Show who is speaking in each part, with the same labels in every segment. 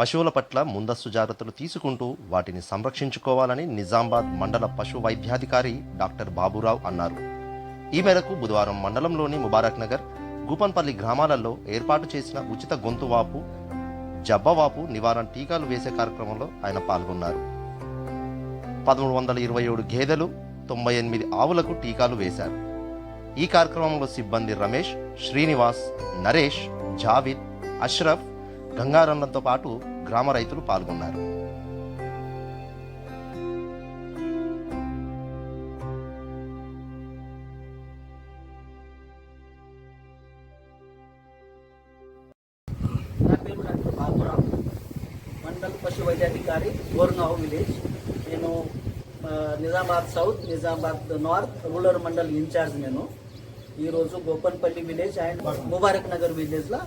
Speaker 1: పశువుల పట్ల ముందస్తు జాగ్రత్తలు తీసుకుంటూ వాటిని సంరక్షించుకోవాలని నిజామాబాద్ మండల పశు వైద్యాధికారి డాక్టర్ బాబురావు అన్నారు. ఈ మేరకు బుధవారం మండలంలోని ముబారక్ నగర్ గూపన్పల్లి గ్రామాలలో ఏర్పాటు చేసిన ఉచిత గొంతువాపు జబ్బవాపు నివారణ టీకాలు వేసే కార్యక్రమంలో ఆయన పాల్గొన్నారు. పదమూడు వందల ఇరవై ఏడు గేదెలు తొంభై ఎనిమిది ఆవులకు టీకాలు వేశారు. ఈ కార్యక్రమంలో సిబ్బంది రమేష్ శ్రీనివాస్ నరేష్ జావిద్ అష్రఫ్ గంగారన్నతో పాటు గ్రామ రైతులు పాల్గొన్నారు.
Speaker 2: మండల్ పశు వైద్యాధికారి గోర్గావ్ విలేజ్. నేను Nizamabad south Nizamabad north rural mandal incharge నేను. ఈరోజు గోపన్పల్లి విలేజ్ అండ్ ముబారక్ నగర్ విలేజ్లో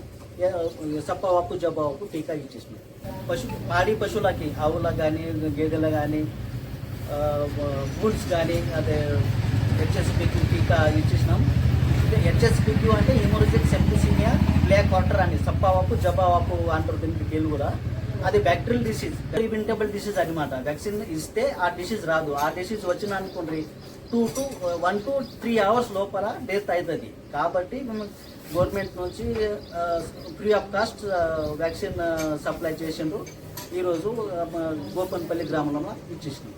Speaker 2: సప్పవాపు జబ్బవాపు టీకా ఇచ్చేసినాం పశు పాడి పశువులకి ఆవులకు కానీ గేదెలు కానీ బూల్స్ కానీ అదే హెచ్ఎస్పికి టీకా ఇచ్చేసినాం హెచ్ఎస్పిక్యూ అంటే హిమోరజిక్ సెప్టిసిమియా బ్లాక్ వాటర్ అని సప్పావాపు జబావాపు అంటారు దీనికి పేరు కూడా అది బ్యాక్టీరియల్ డిసీజ్ ప్రివెంటబుల్ డిసీజ్ అనమాట వ్యాక్సిన్ ఇస్తే ఆ డిసీజ్ రాదు ఆ డిసీజ్ వచ్చిన అనుకోండి two to one to three hours లోపల డెత్ అవుతుంది కాబట్టి మనం గవర్నమెంట్ నుంచి free of cost vaccine supply చేసిండ్రు. ఈరోజు గోపన్పల్లి గ్రామంలో ఇచ్చేసినాం.